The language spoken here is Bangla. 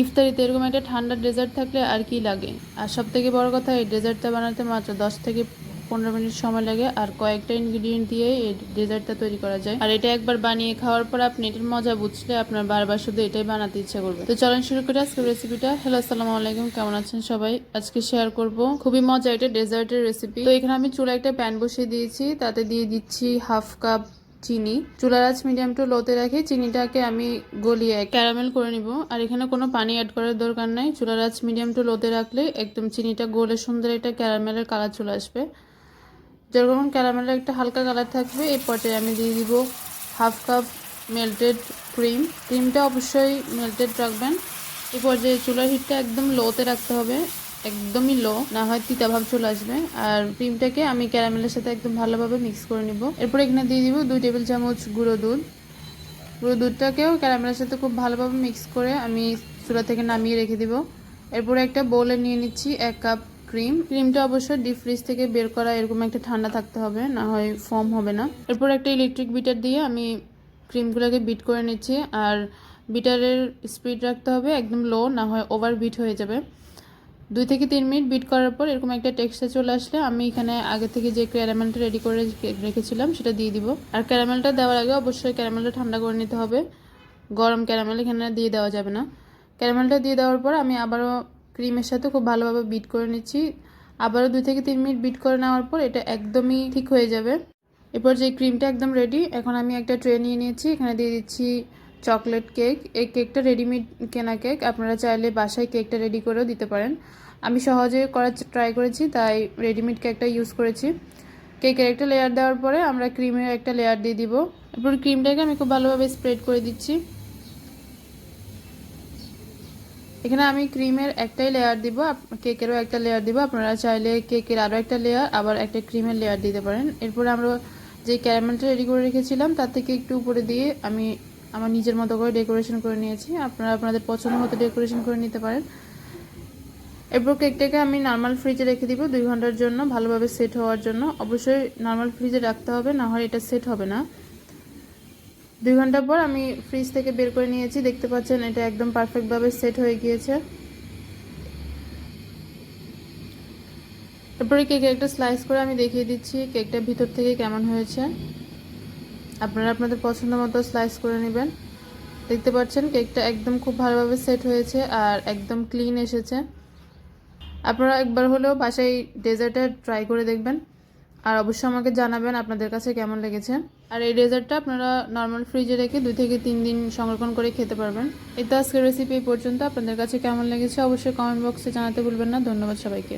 ইফতারিতে এরকম একটা ঠান্ডা ডেজার্ট থাকলে আর কি লাগে? আর সব থেকে বড় কথা, এই ডেজার্টটা বানাতে মাত্র দশ থেকে পনেরো মিনিট সময় লাগে আর কয়েকটা ইনগ্রিডিয়েন্ট দিয়ে এই ডেজার্টটা তৈরি করা যায়। আর এটা একবার বানিয়ে খাওয়ার পর আপনি এটার মজা বুঝলে আপনার বারবার শুধু এটাই বানাতে ইচ্ছা করবে। তো চলেন শুরু করে আজকে রেসিপিটা হ্যালো আসসালামু আলাইকুম, কেমন আছেন সবাই? আজকে শেয়ার করব খুবই মজা এটা ডেজার্টের রেসিপি তো এখানে আমি চুলা একটা প্যান বসিয়ে দিয়েছি, তাতে দিয়ে দিচ্ছি হাফ কাপ চিনি। চুলার আঁচ মিডিয়াম টু লোতে রাখি। চিনিটাকে আমি গলিয়ে ক্যারামেল করে নিব। আর এখানে কোনো পানি অ্যাড করার দরকার নাই। চুলার আঁচ মিডিয়াম টু লোতে রাখলে একদম চিনিটা গলে সুন্দর একটা ক্যারামেলের কালার চলে আসবে। যেরকম ক্যারামেলের একটা হালকা কালার থাকবে এই পর্যায়ে আমি দিয়ে দিব হাফ কাপ মেল্টেড ক্রিম ক্রিমটা অবশ্যই মেল্টেড রাখবেন। এই পর্যায়ে চুলার হিটটা একদম লোতে রাখতে হবে একদমই লো না হয় তিতা ভাব চলে আসবে। আর ক্রিমটাকে আমি ক্যারামেলের সাথে একদম ভালোভাবে মিক্স করে নিব। এরপর এখানে দিয়ে দিব দুই টেবিল চামচ গুঁড়ো দুধ। গুঁড়ো দুধটাকেও ক্যারামেলের সাথে খুব ভালোভাবে মিক্স করে আমি চুলা থেকে নামিয়ে রেখে দিব। এরপরে একটা বোলে নিয়ে নিচ্ছি এক কাপ ক্রিম ক্রিমটা অবশ্যই ডিপ ফ্রিজ থেকে বের করা এরকম একটা ঠান্ডা থাকতে হবে, না হয় ফর্ম হবে না। এরপর একটা ইলেকট্রিক বিটার দিয়ে আমি ক্রিমগুলোকে বিট করে নিচ্ছি। আর বিটারের স্পিড রাখতে হবে একদম লো না হয় ওভার বিট হয়ে যাবে। দুই থেকে তিন মিনিট বিট করার পর এরকম একটা টেক্সচার চলে আসলে আমি এখানে আগে থেকে যে ক্যারামেলটা রেডি করে রেখেছিলাম সেটা দিয়ে দিব। আর ক্যারামেলটা দেওয়ার আগে অবশ্যই ক্যারামেলটা ঠান্ডা করে নিতে হবে। গরম ক্যারামেল এখানে দিয়ে দেওয়া যাবে না। ক্যারামেলটা দিয়ে দেওয়ার পর আমি আবারও ক্রিমের সাথে খুব ভালোভাবে বিট করে নিচ্ছি। আবারও দুই থেকে তিন মিনিট বিট করে নেওয়ার পর এটা একদমই ঠিক হয়ে যাবে। এরপর যে ক্রিমটা একদম রেডি এখন আমি একটা ট্রে নিয়ে নিয়েছি। এখানে দিয়ে দিচ্ছি চকলেট কেক, এই কেকটা রেডিমেড কেনা কেক। আপনারা চাইলে বাসায় কেকটা রেডি করেও দিতে পারেন। আমি সহজে করার ট্রাই করেছি, তাই রেডিমেড কেকটা ইউজ করেছি। কেকের একটা লেয়ার দেওয়ার পরে আমরা ক্রিমের একটা লেয়ার দিয়ে দিব। এরপর ক্রিমটাকে আমি খুব ভালোভাবে স্প্রেড করে দিচ্ছি। এখানে আমি ক্রিমের একটাই লেয়ার দিব কেকেরও একটা লেয়ার দিব। আপনারা চাইলে কেকের আরও একটা লেয়ার আবার একটা ক্রিমের লেয়ার দিতে পারেন। এরপরে আমরা যে ক্যারামেলটা রেডি করে রেখেছিলাম, তার থেকে একটু উপরে দিয়ে আমি আমার নিজের মতো করে ডেকোরেশন করে নিয়েছি। আপনারা আপনাদের পছন্দ মতো ডেকোরেশন করে নিতে পারেন। এরপর কেকটাকে আমি নর্মাল ফ্রিজে রেখে দিব দুই ঘণ্টার জন্য, ভালোভাবে সেট হওয়ার জন্য। অবশ্যই নর্মাল ফ্রিজে রাখতে হবে, না হয় এটা সেট হবে না। দুই ঘণ্টা পর আমি ফ্রিজ থেকে বের করে নিয়েছি। দেখতে পাচ্ছেন, এটা একদম পারফেক্টভাবে সেট হয়ে গিয়েছে। তারপরে কেকে একটা স্লাইস করে আমি দেখিয়ে দিচ্ছি কেকটা ভিতর থেকে কেমন হয়েছে। আপনারা আপনাদের পছন্দ মতো স্লাইস করে নেবেন। দেখতে পাচ্ছেন কেকটা একদম খুব ভালোভাবে সেট হয়েছে আর একদম ক্লিন এসেছে। আপনারা একবার হলেও বাসায় ডেজার্টটা ট্রাই করে দেখবেন। আর অবশ্যই আমাকে জানাবেন আপনাদের কাছে কেমন লেগেছে। আর এই ডেজার্টটা আপনারা নর্মাল ফ্রিজে রেখে দুই থেকে তিন দিন সংরক্ষণ করে খেতে পারবেন। এই তো আজকের রেসিপি এই পর্যন্ত। আপনাদের কাছে কেমন লেগেছে অবশ্যই কমেন্ট বক্সে জানাতে ভুলবেন না। ধন্যবাদ সবাইকে।